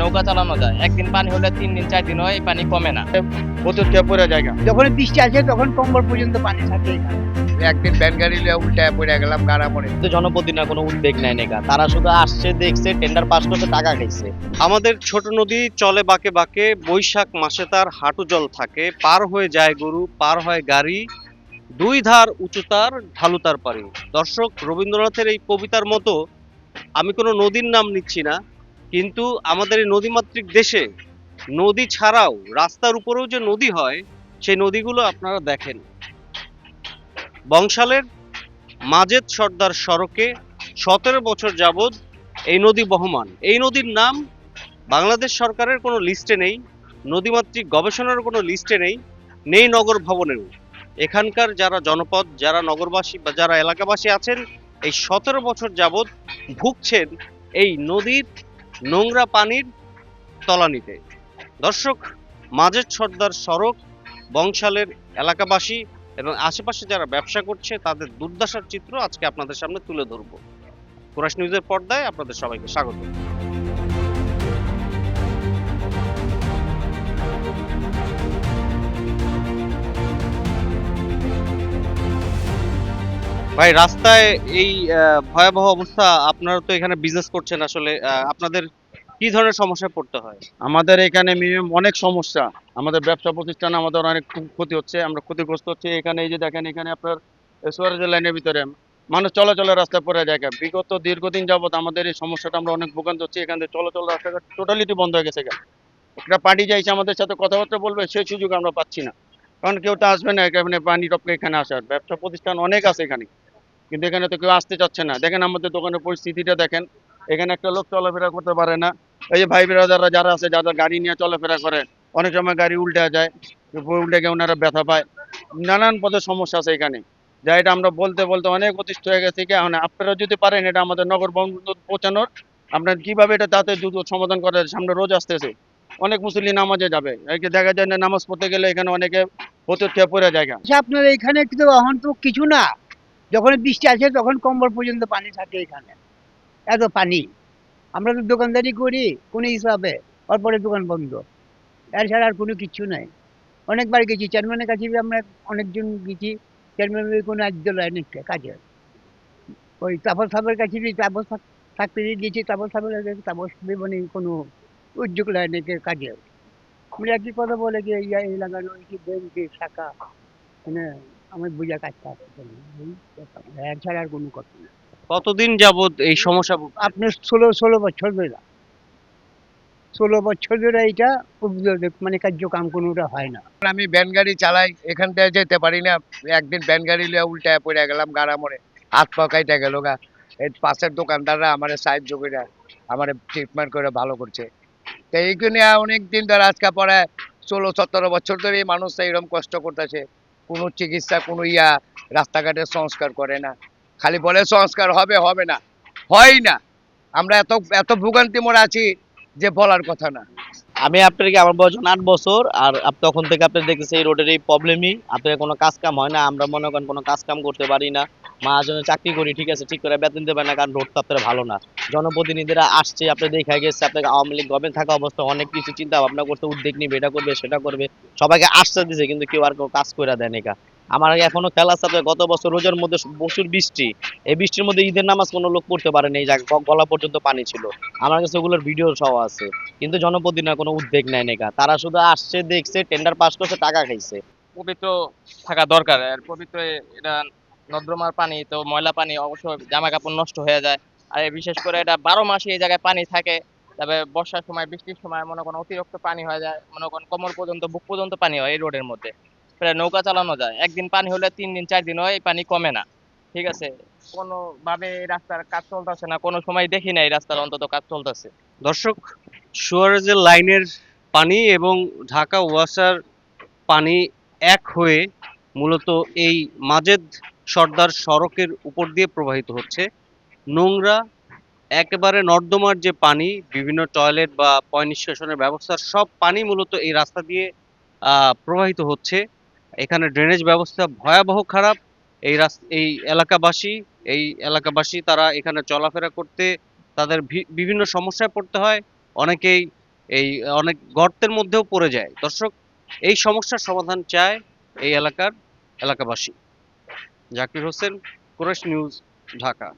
নৌকা চালানো যায়। একদিন পানি হলে তিন দিন চার দিন হয় পানি কমে না। প্রচুর খেয়ে জায়গা যখন বৃষ্টি আসে তখন কম্বল পর্যন্ত পানি থাকে। একদিন ব্যান গাড়ি লিয়ে উল্টে পড়ে গেলাম গাড়া মরে কিন্তু জনপ্রতিনিধি কোনো উদ্যোগ নেয় নেকা তারা শুধু আসছে দেখছে টেন্ডার পাস করছে টাকা খাইছে। আমাদের ছোট নদী চলে বাঁকে বাঁকে বৈশাখ মাসে তার হাঁটু জল থাকে। পার হয়ে যায় গরু পার হয় গাড়ি। দুই ধার উঁচুতার ঢালুতার পারি। দর্শক রবীন্দ্রনাথের এই কবিতার মতো আমি কোনো নদীর নাম নিচ্ছি না। কিন্তু আমাদের এই নদীমাতৃক দেশে নদী ছাড়াও রাস্তার উপরেও যে নদী হয়, সেই নদীগুলো আপনারা দেখেন। বংশালের মাজেদ সর্দার সড়কে সতেরো বছর যাবৎ এই নদী বহমান। এই নদীর নাম বাংলাদেশ সরকারের কোনো লিস্টে নেই, নদীমাতৃক গবেষণার কোনো লিস্টে নেই নেই নগর ভবনেও। এখানকার যারা জনপদ, যারা নগরবাসী বা যারা এলাকাবাসী আছেন, এই সতেরো বছর যাবৎ ভুগছেন এই নদীর নোংরা পানির তলানিতে দর্শক মাজেদ সর্দার সড়ক, বংশালের এলাকাবাসী এবং আশেপাশে যারা ব্যবসা করছে, তাদের দুর্দশার চিত্র আজকে আপনাদের সামনে তুলে ধরবো। কুরাশ নিউজের পর্দায় আপনাদের সবাইকে স্বাগত। ভাই, রাস্তায় এই ভয়াবহ অবস্থা, আপনারা তো এখানে বিজনেস করছেন আসলে আপনাদের কি ধরনের সমস্যায় পড়তে হয়? আমাদের এখানে মিনিমাম অনেক সমস্যা। আমাদের ব্যবসা প্রতিষ্ঠান আমাদের অনেক ক্ষতি হচ্ছে, আমরা ক্ষতিগ্রস্ত হচ্ছে। এখানে এই যে দেখেন, এখানে আপনার সুয়ারেজের লাইনের ভিতরে, মানুষ চলাচলের রাস্তায় পরে দেখে বিগত দীর্ঘদিন যাবত আমাদের এই সমস্যাটা আমরা অনেক ভোগান্ত হচ্ছি। এখান থেকে চলাচল রাস্তাঘাট টোটালিটি বন্ধ হয়ে গেছে। একটা পার্টি যাইছে আমাদের সাথে কথাবার্তা বলবে, সেই সুযোগ আমরা পাচ্ছি না। কারণ কেউ তো আসবে না, এখানে পানি টপকে এখানে আসার। ব্যবসা প্রতিষ্ঠান অনেক আছে এখানে। কিন্তু এখানে তো কেউ আসতে চাচ্ছে না। দেখেন আমাদের দোকানের পরিস্থিতিটা দেখেন। এখানে একটা লোক চলাফেরা করতে পারে না। এই যে ভাই বিরাদাররা যারা আছে যারা গাড়ি নিয়ে চলাফেরা করে, অনেক সময় গাড়ি উল্টে যায় উল্টে গিয়ে ওনারা ব্যথা পায়। নানান পদের সমস্যা আছে এখানে। যা এটা আমরা বলতে বলতে অনেক অতিষ্ঠ হয়ে গেছে এখন আপনারা যদি পারেন এটা আমাদের নগর বন্ধ পৌঁছানোর, আপনার কীভাবে এটা তাতে দ্রুত সমাধান করা যায়? সামনে রোজ আসতেছে। অনেক মুসল্লি নামাজে যাবে। দেখা যায় না নামাজ পড়তে গেলে এখানে অনেকে খেয়ে পড়ে জায়গা আচ্ছা আপনার এখানে কিন্তু এখন কিছু না। যখন বৃষ্টি আসে, তখন কম্বল পর্যন্ত পানি থাকে এখানে। এত পানি। আমরা তো দোকানদারি করি কোনো হিসাবে তারপরে দোকান বন্ধ। এর ছাড়া আর কোনো কিছু নাই। অনেকবার গেছি, চেয়ারম্যানের কাছে আমরা অনেকজন গেছি চেয়ারম্যানের কোনো একজন লাইনে কাজে। ওই তাপস সাহেবের কাছে তাপস থাকতে গেছি, তাপস সাহেবের কাছে তাপস মানে কোনো উদ্যোগ লাইনে কাজে। আমরা একই কথা বলে যে এই লাগানো, এই কি ব্যাংকে শাখা মানে আমার বুঝা কাজটা আছে এর ছাড়া আর কোনো কথা না। কতদিন যাবত এই সমস্যা আপনার ষোলো ষোলো বছর ধরে। ষোলো বছর ধরে এইটা মানে কার্যকাম কোনোটা হয় না। আমি ভ্যান গাড়ি চালাই এখান থেকে যেতে পারি না। একদিন ভ্যান গাড়ি লিয়ে উল্টে পড়ে গেলাম গাড়া মরে হাত পা কাইটা গেল গা। এই পাশের দোকানদাররা আমার সাহায্য করে আমার ট্রিটমেন্ট করে ভালো করছে। তো এইখানে অনেক দিন ধরে আজকে পরে ষোলো সতেরো বছর ধরে এই মানুষ এরকম কষ্ট করতেছে। কোনো চিকিৎসা, কোনো ইয়া রাস্তাঘাটের সংস্কার করে না। খালি বলে সংস্কার হবে হবে না। হয় না। আমরা এত এত ভোগান্তি মোড় আছি যে বলার কথা না। আমি আপনাকে, আমার বয়স আট বছর, আর তখন থেকে আপনি দেখতেছি এই রোডের এই প্রবলেমই। আপনার কোনো কাজ কাম হয় না, আমরা মনে করেন কোনো কাজ কাম করতে পারি না। মহাজনে চাকরি করি, ঠিক আছে, ঠিক করে বেতন পারে না, কারণ রোড তো আপনার ভালো না। জনপ্রতিনিধিরা আসছে, আপনি দেখা গেছে, আপনাকে আওয়ামী লীগ গভর্নমেন্ট থাকা অবস্থা, অনেক কিছু চিন্তা ভাবনা করতে উদ্যোগ নিবে, এটা করবে, সেটা করবে, সবাইকে আশ্বাস দিছে, কিন্তু কেউ আর কেউ কাজ করে দেয় না আমার এখনও খেলা আছে গত বছর রোজার মধ্যে প্রচুর বৃষ্টি, এই বৃষ্টির মধ্যে ঈদের নামাজ কোনো লোক পড়তে পারেনি এই জায়গা গলা পর্যন্ত পানি ছিল। আমার কাছে ওগুলোর ভিডিও সহ আছে, কিন্তু জনপ্রতিনিধি কোনো উদ্যোগ নেয় নেকা তারা শুধু আসছে, দেখছে টেন্ডার পাস করছে, টাকা খাইছে। পবিত্র থাকা দরকার, আর পবিত্র এটা নর্দমার পানি, তো ময়লা পানি অবশ্যই জামা কাপড় নষ্ট হয়ে যায় আর বিশেষ করে এটা বারো মাসে এই জায়গায় পানি থাকে, তবে বর্ষার সময়, বৃষ্টির সময় মনে করেন অতিরিক্ত পানি হয়ে যায়, মনে করেন কোমর পর্যন্ত, বুক পর্যন্ত পানি হয় এই রোডের মধ্যে। প্রায় নৌকা চালানো যায়, একদিন পানি হলে তিন দিন, চার দিন হয়, এই পানি কমে না। ঠিক আছে কোনো ভাবে এই রাস্তার কাজ চলতেছে না, কোনো সময় দেখি না এই রাস্তার অন্তত কাজ চলতেছে। দর্শক সুয়ারেজের লাইনের পানি এবং ঢাকা ওয়াসার পানি এক হয়ে মূলত এই মাজেদ সর্দার সড়কের উপর দিয়ে প্রবাহিত হচ্ছে। নোংরা, একেবারে নর্দমার যে পানি, বিভিন্ন টয়লেট বা পয় নিষ্কাশনের ব্যবস্থা সব পানি মূলত এই রাস্তা দিয়ে প্রবাহিত হচ্ছে। এখানে ড্রেনেজ ব্যবস্থা ভয়াবহ খারাপ। এই রাস্তা, এই এলাকাবাসী এই এলাকাবাসী তারা এখানে চলাফেরা করতে তাদের বিভিন্ন সমস্যায় পড়তে হয়। অনেকেই এই, অনেক গর্তের মধ্যেও পড়ে যায়। দর্শক, এই সমস্যার সমাধান চায় এই এলাকার এলাকাবাসী। জাকির হোসেন কুরেশ নিউজ, ঢাকা।